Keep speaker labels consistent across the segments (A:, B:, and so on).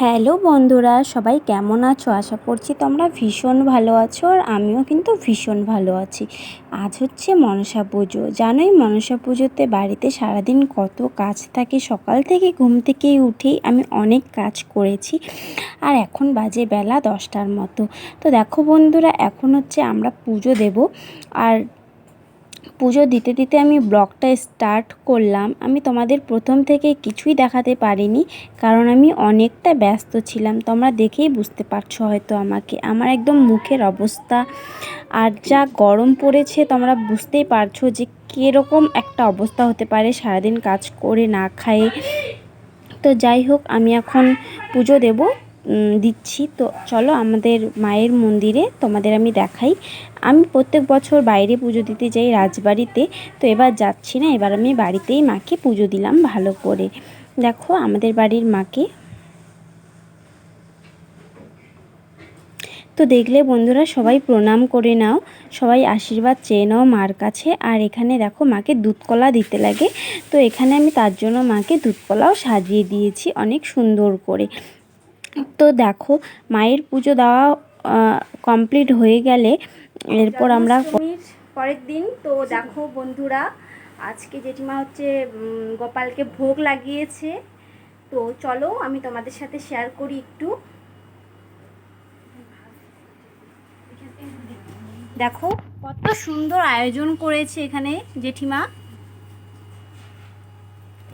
A: Hello বন্ধুরা, সবাই কেমন আছো? আশা করছি তোমরা ভীষণ ভালো আছো আর আমিও কিন্তু ভীষণ ভালো আছি। আজ হচ্ছে মনসা পুজো। জানোই মনসা পুজোতে বাড়িতে সারাদিন কত কাজ থাকে। সকাল থেকে ঘুম থেকেই উঠেই আমি অনেক কাজ করেছি। আর এখন বাজে বেলা দশটার মতো। তো দেখো বন্ধুরা, এখন হচ্ছে আমরা পুজো দেব। আর পুজো দিতে দিতে আমি ব্লগটা স্টার্ট করলাম। আমি তোমাদের প্রথম থেকে কিছুই দেখাতে পারিনি, কারণ আমি অনেকটা ব্যস্ত ছিলাম। তোমরা দেখেই বুঝতে পারছ হয়তো আমাকে। আমার একদম মুখের অবস্থা আর যা গরম পড়েছে, তোমরা বুঝতেই পারছ যে কীরকম একটা অবস্থা হতে পারে সারাদিন কাজ করে না খায়ে। তো যাই হোক, আমি এখন পুজো দেব। দিচ্ছি। তো চলো আমাদের মায়ের মন্দিরে তোমাদের আমি দেখাই। আমি প্রত্যেক বছর বাইরে পুজো দিতে যাই রাজবাড়িতে। তো এবার যাচ্ছি না, এবার আমি বাড়িতেই মাকে পুজো দিলাম ভালো করে। দেখো আমাদের বাড়ির মাকে। তো দেখলে বন্ধুরা সবাই প্রণাম করে নাও, সবাই আশীর্বাদ চেয়ে নাও মার কাছে। আর এখানে দেখো মাকে দুধকলা দিতে লাগে। তো এখানে আমি তার জন্য মাকে দুধকলাও সাজিয়ে দিয়েছি অনেক সুন্দর করে। তো দেখো, মায়ের পুজো দেওয়া কমপ্লিট হয়ে গেলে এরপর আমরা পরের দিন, তো দেখো বন্ধুরা, আজকে জেঠিমা হচ্ছে গোপালকে ভোগ লাগিয়েছে। তো চলো, আমি তোমাদের সাথে শেয়ার করি একটু। দেখো, কত সুন্দর আয়োজন করেছে এখানে জেঠিমা।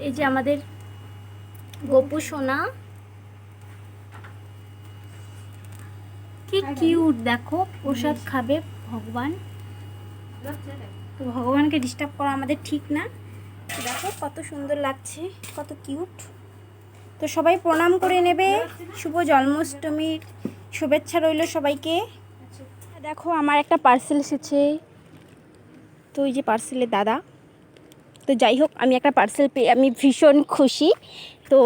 A: এই যে আমাদের গোপু সোনা কি কিউট দেখো, প্রসাদ খাবে ভগবান। তো ভগবানকে ডিস্টার্ব করা আমাদের ঠিক না। দেখো কত সুন্দর লাগছে, কত কিউট তো সবাই প্রণাম করে নেবে। শুভ জন্মাষ্টমীর শুভেচ্ছা রইল সবাইকে। দেখো, আমার একটা পার্সেল এসেছে। তো ওই যে পার্সেলের দাদা। তো যাই হোক, আমি একটা পার্সেল পেয়ে, আমি ভীষণ খুশি। তো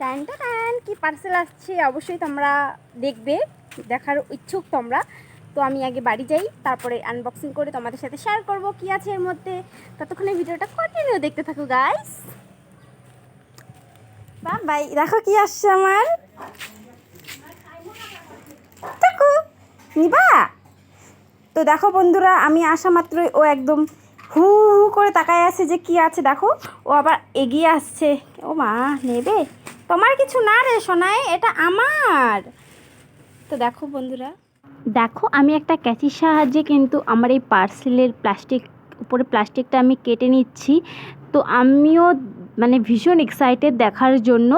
A: টান টান, কি পার্সেল আসছে, অবশ্যই তোমরা দেখবে, দেখার ইচ্ছুক তোমরা। তো আমি আগে বাড়ি যাই, তারপরে আনবক্সিং করে তোমাদের সাথে শেয়ার করব কি আছে এর মধ্যে। ততক্ষণে ভিডিওটা কন্টিনিউ দেখতে থাকো গাইস বা বাই দেখো কি আসছে আমার। দেখো, নিবা। তো দেখো বন্ধুরা, আমি আসা মাত্রই ও একদম হু হু করে তাকায় আছে যে কি আছে, দেখো। ও আবার এগিয়ে আসছে। ও মা, নেবে? তোমার কিছু না রে সোনাই, এটা আমার। তো দেখো বন্ধুরা। দেখো, আমি একটা ক্যাচির সাহায্যে কিন্তু আমার এই পার্সেলের প্লাস্টিক, উপরে প্লাস্টিকটা আমি কেটে নিচ্ছি। তো আমিও মানে ভীষণ এক্সাইটেড দেখার জন্য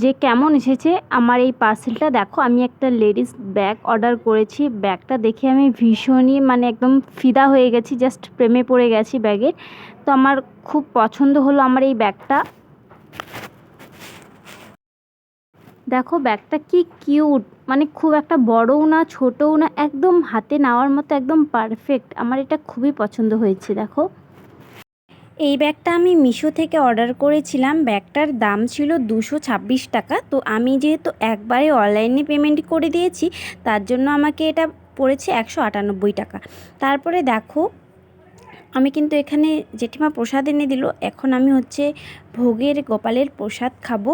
A: যে কেমন এসেছে আমার এই পার্সেলটা। দেখো, আমি একটা লেডিস ব্যাগ অর্ডার করেছি। ব্যাগটা দেখে আমি ভীষণই মানে একদম ফিদা হয়ে গেছি, জাস্ট প্রেমে পড়ে গেছি ব্যাগের। তো আমার খুব পছন্দ হলো আমার এই ব্যাগটা। দেখো ব্যাগটা কি কিউট। মানে খুব একটা বড়ও না, ছোটও না, একদম হাতে নেওয়ার মতো, একদম পারফেক্ট। আমার এটা খুবই পছন্দ হয়েছে, দেখো। এই ব্যাগটা আমি মিশো থেকে অর্ডার করেছিলাম। ব্যাগটার দাম ছিল দুশো ছাব্বিশ টাকা। তো আমি যেহেতু একবারে অনলাইনে পেমেন্ট করে দিয়েছি, তার জন্য আমাকে এটা পড়েছে একশো আটানব্বই টাকা। তারপরে দেখো আমি কিন্তু এখানে জেঠিমা প্রসাদ এনে দিল। এখন আমি হচ্ছে ভোগের গোপালের প্রসাদ খাব।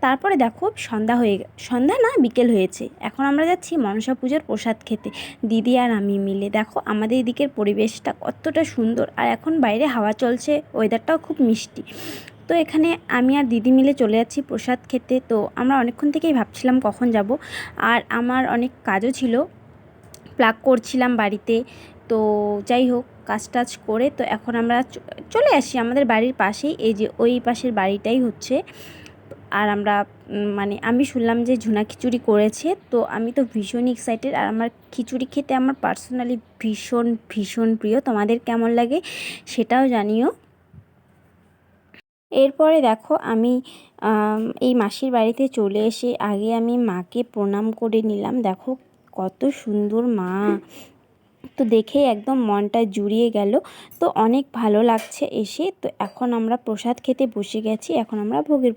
A: তারপরে দেখো সন্ধ্যা হয়ে সন্ধ্যা না বিকেল হয়েছে। এখন আমরা যাচ্ছি মনসা পুজোর প্রসাদ খেতে। দিদি আর আমি মিলে। দেখো আমাদের এদিকের পরিবেশটা কতটা সুন্দর। আর এখন বাইরে হাওয়া চলছে ওয়েদারটাও খুব মিষ্টি। তো এখানে আমি আর দিদি মিলে চলে যাচ্ছি প্রসাদ খেতে। তো আমরা অনেকক্ষণ থেকেই ভাবছিলাম কখন যাব। আর আমার অনেক কাজও ছিল। প্লাগ করছিলাম বাড়িতে। তো যাই হোক কাজ টাজ করে তো এখন আমরা চলে আসি আমাদের বাড়ির পাশেই। এই যে ওই পাশের বাড়িটাই হচ্ছে। আর আমরা মানে আমি শুনলাম যে ঝুনা খিচুড়ি করেছে। তো আমি তো ভীষণ এক্সাইটেড আর আমার খিচুড়ি খেতে আমার পার্সোনালি ভীষণ ভীষণ প্রিয়। তোমাদের কেমন লাগে সেটাও জানিও। এরপরে দেখো আমি, এই মাসির বাড়িতে চলে এসে আগে আমি মাকে প্রণাম করে নিলাম। দেখো কত সুন্দর মা। তো দেখে একদম মনটা জুড়িয়ে গেল। তো অনেক ভালো লাগছে এসে। তো এখন আমরা প্রসাদ খেতে বসে গেছি। এখন আমরা ভোগের